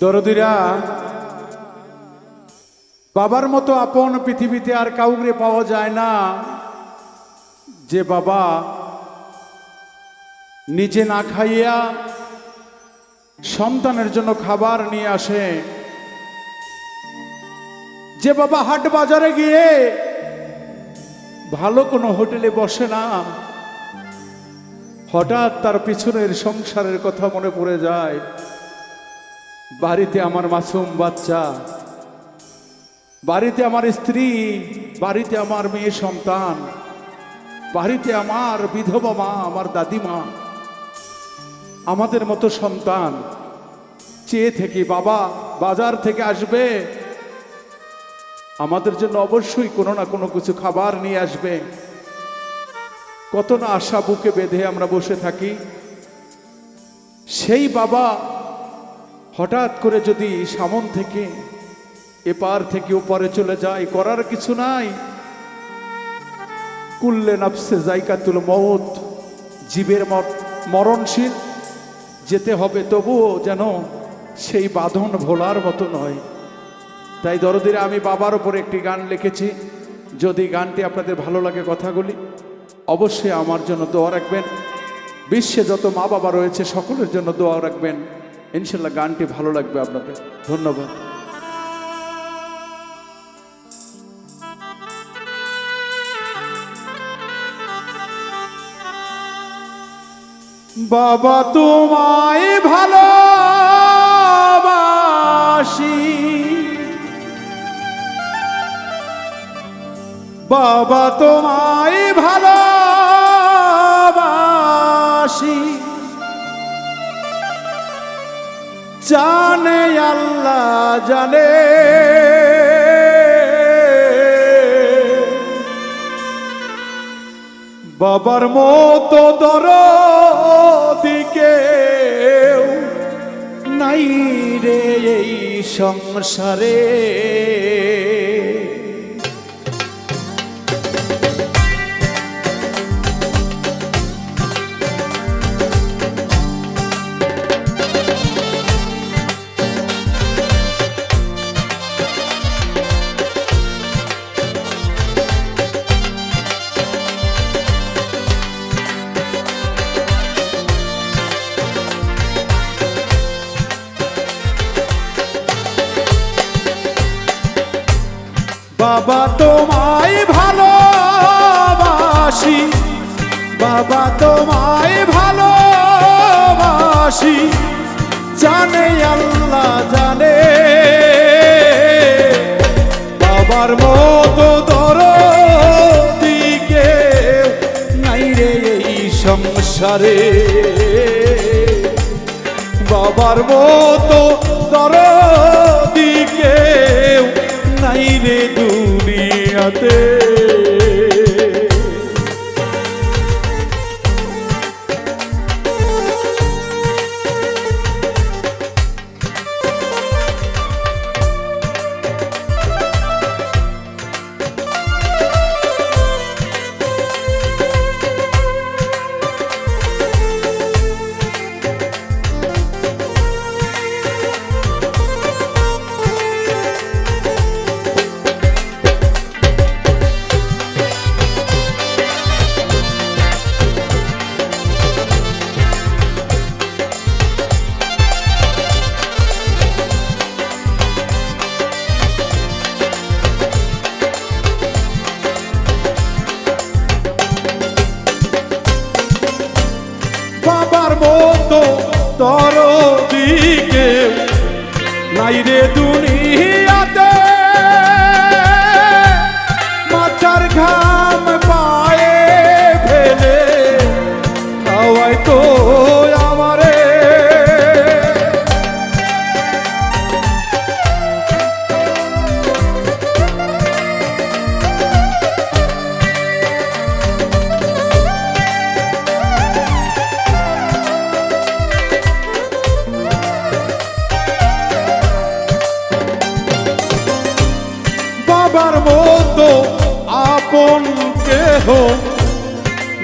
দরদিরা, বাবার মতো আপন পৃথিবীতে আর কাউকে পাওয়া যায় না। যে বাবা নিজে না খাইয়া সন্তানের জন্য খাবার নিয়ে আসে, যে বাবা হাট বাজারে গিয়ে ভালো কোনো হোটেলে বসে না, হঠাৎ তার পিছনের সংসারের কথা মনে পড়ে যায়। বাড়িতে আমার মাসুম বাচ্চা, বাড়িতে আমার স্ত্রী, বাড়িতে আমার মেয়ে সন্তান, বাড়িতে আমার বিধবা মা, আমার দাদিমা, আমাদের মতো সন্তান, চেয়ে থেকে বাবা বাজার থেকে আসবে, আমাদের জন্য অবশ্যই কোনো না কোনো কিছু খাবার নিয়ে আসবে। কত না আশা বুকে বেঁধে আমরা বসে থাকি। সেই বাবা হঠাৎ করে যদি সামন থেকে, এপার থেকে ওপারে চলে যায়, করার কিছু নাই। কুল্লে নাফসে জায়কাতুল মৌত জীবের মর- মরণশীল। যেতে হবে তবুও যেন সেই বাঁধন ভোলার মতো নয়। তাই দরদিরে আমি বাবার ওপরে একটি গান লিখেছি। যদি গানটি আপনাদের ভালো লাগে কথাগুলি, অবশ্যই আমার জন্য দোয়া রাখবেন। বিশ্বে যত মা বাবা রয়েছে, সকলের জন্য দোয়া রাখবেন। ইনশাল্লাহ গানটি ভালো লাগবে আপনাদের। ধন্যবাদ। বাবা তোমায় ভালো বাবা তোমায় ভালোবাসি। জানে আল্লাহ জানে। বাবার মতো দর দিকে নাই রে এই সংসারে। বাবা তোমায় ভালোবাসি। বাবা তোমায় ভালোবাসি। জানে আল্লাহ জানে। বাবার মতো দর দিকে নাই রে এই সংসারে। বাবার মতো দর দুনিয়াতে নাই রে দুনিয়াতে। মাথার ঘাম পায়ে ফেলে হাওয়ায় তো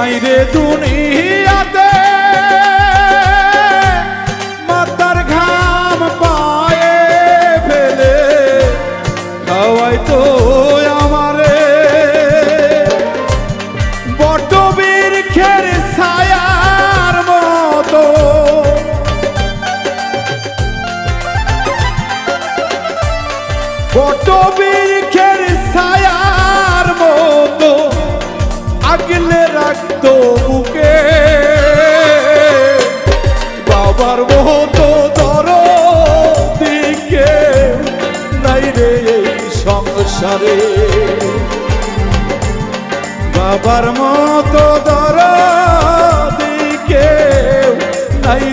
নাই রে দুনিয়াতে।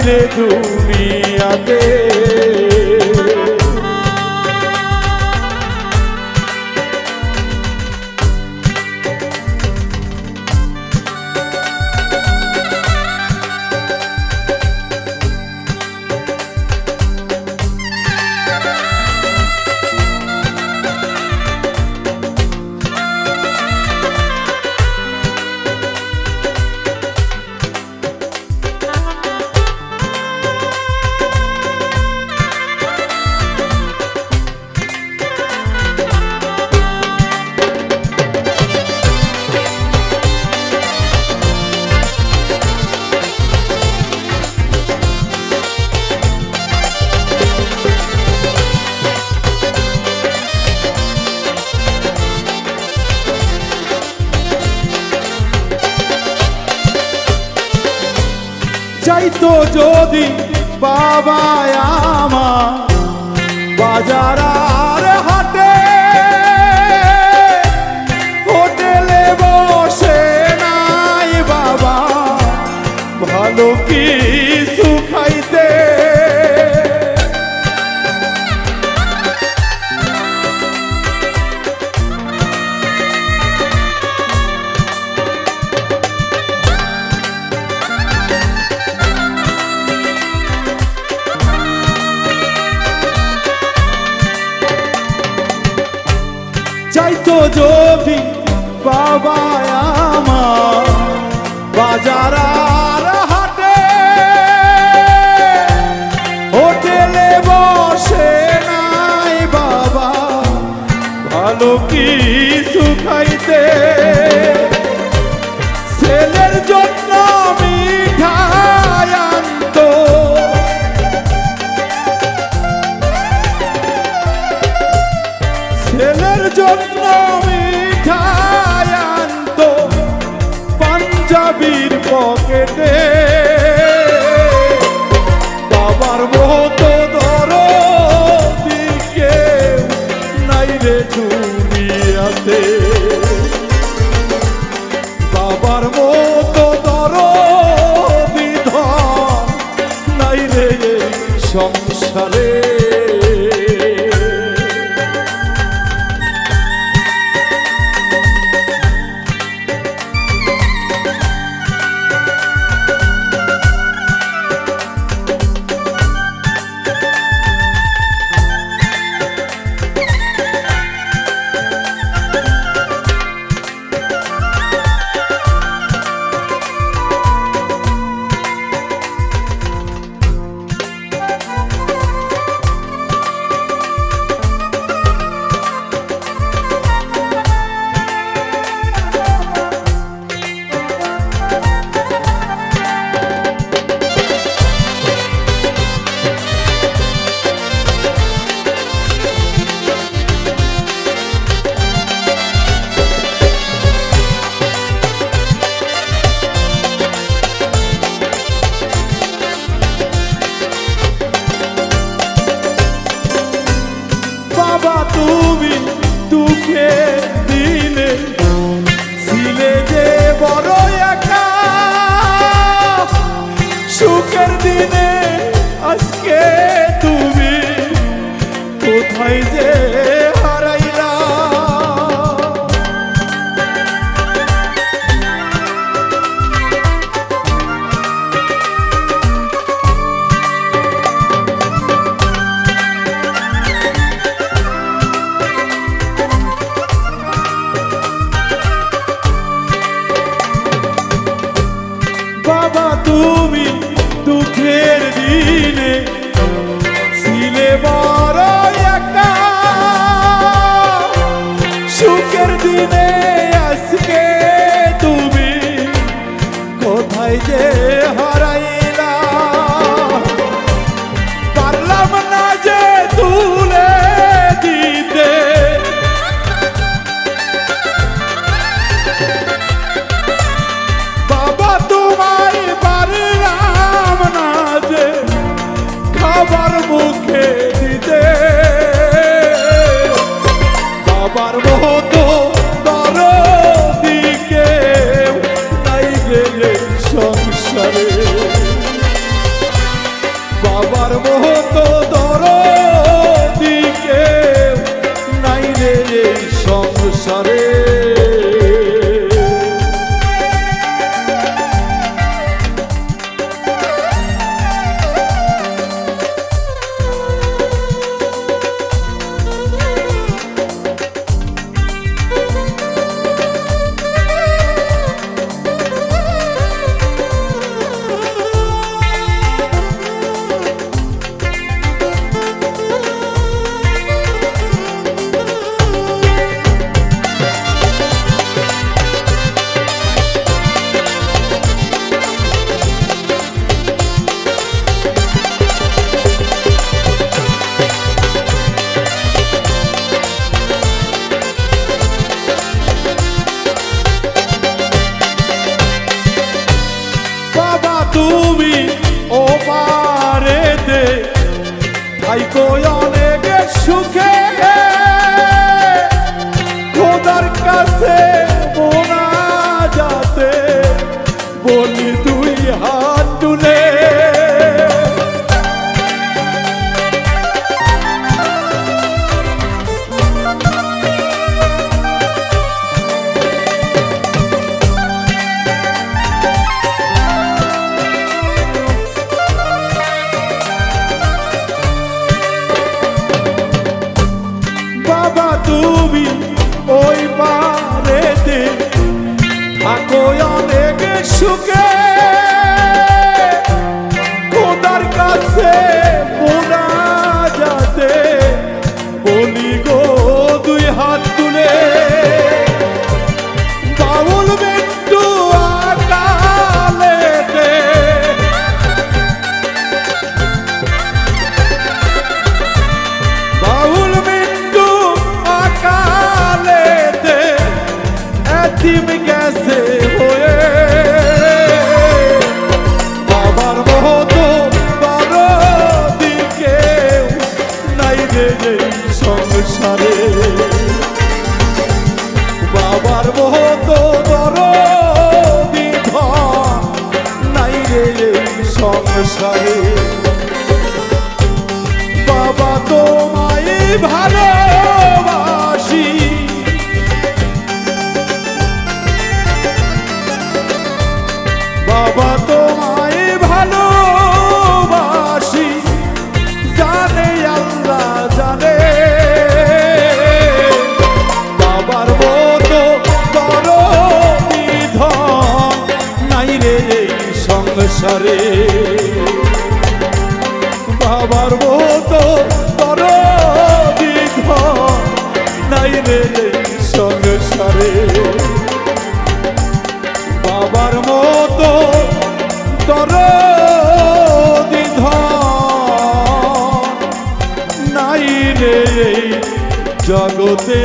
segredo চাইতো যদি বাবা আমার বাজার আর হাটে। হোটেলে বসে নাই বাবা ভালো কি ভালো কি সুখাইতে ছেলের জন্য মিঠায়া спасибо বাবার মতো তর দীর্ঘ নাই রে বাবার মত তর নাই রে জগতে।